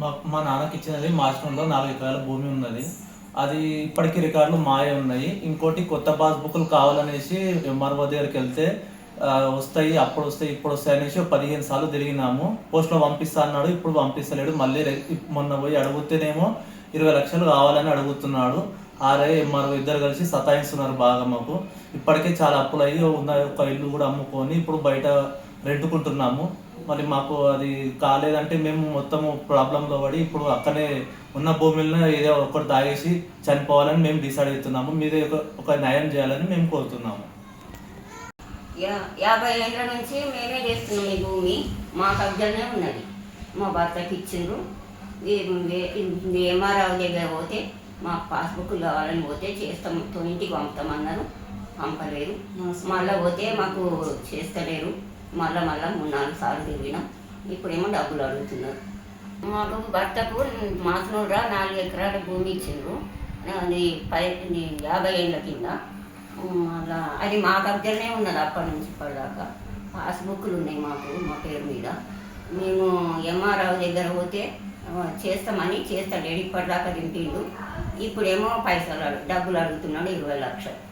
మా మా నాన్నకి ఇచ్చినది మార్చడంలో నాలుగు ఎకరాల భూమి ఉన్నది. అది ఇప్పటికీ రికార్డులు మాయ ఉన్నాయి. ఇంకోటి కొత్త పాస్బుక్లు కావాలనేసి ఎంఆర్ఓ దగ్గరికి వెళ్తే వస్తాయి అప్పుడు వస్తాయి ఇప్పుడు వస్తాయి అనేసి పదిహేను సార్లు తిరిగినాము. పోస్ట్లో పంపిస్తా అన్నాడు ఇప్పుడు పంపిస్తలేడు. మళ్ళీ మొన్న పోయి అడుగుతేనేమో ఇరవై లక్షలు కావాలని అడుగుతున్నాడు. ఆర్ఐ ఎంఆర్ఓ ఇద్దరు కలిసి సతాయిస్తున్నారు బాగా మాకు. ఇప్పటికే చాలా అప్పులు అయ్యి ఉన్న ఒక ఇల్లు కూడా అమ్ముకొని ఇప్పుడు బయట రెంటుకుంటున్నాము. మరి మాకు అది కాలేదంటే మేము మొత్తము ప్రాబ్లంలో పడి ఇప్పుడు అక్కడే ఉన్న భూమిలో ఏదో ఒకటి తాగేసి చనిపోవాలని మేము డిసైడ్ అవుతున్నాము మీదే ఒక న్యాయం చేయాలని మేము కోరుతున్నాము. యా- యాభై ఏళ్ళ నుంచి మేమే చేస్తున్నాం ఈ భూమి. మా కబ్జానే ఉన్నది. మా భర్తకి ఇచ్చిండ్రు. ఎంఆర్ఆర్ దగ్గర పోతే మా పాస్బుక్ కావాలని పోతే చేస్తాం. తో ఇంటికి పంపుతామన్నారు పంపలేరు మళ్ళీ పోతే మాకు చేస్తలేరు. మళ్ళీ మళ్ళీ మూడు నాలుగు సార్లు తిరిగినాం ఇప్పుడేమో డబ్బులు అడుగుతున్నారు. మాకు భర్తకు మాసనూరా నాలుగు ఎకరాల భూమి ఇచ్చిండ్రు. అది పై యాభై ఏళ్ళ కింద. అలా అది మా దగ్గరనే ఉన్నది అప్పటి నుంచి ఇప్పటిదాకా. పాస్బుక్లు ఉన్నాయి మాకు మా పేరు మీద. మేము ఎంఆర్ఆర్ దగ్గర పోతే చేస్తామని చేస్తాడు. ఇప్పటిదాకా దింపిండు ఇప్పుడేమో పైసలు అడుగు డబ్బులు అడుగుతున్నాడు ఇరవై లక్షలు.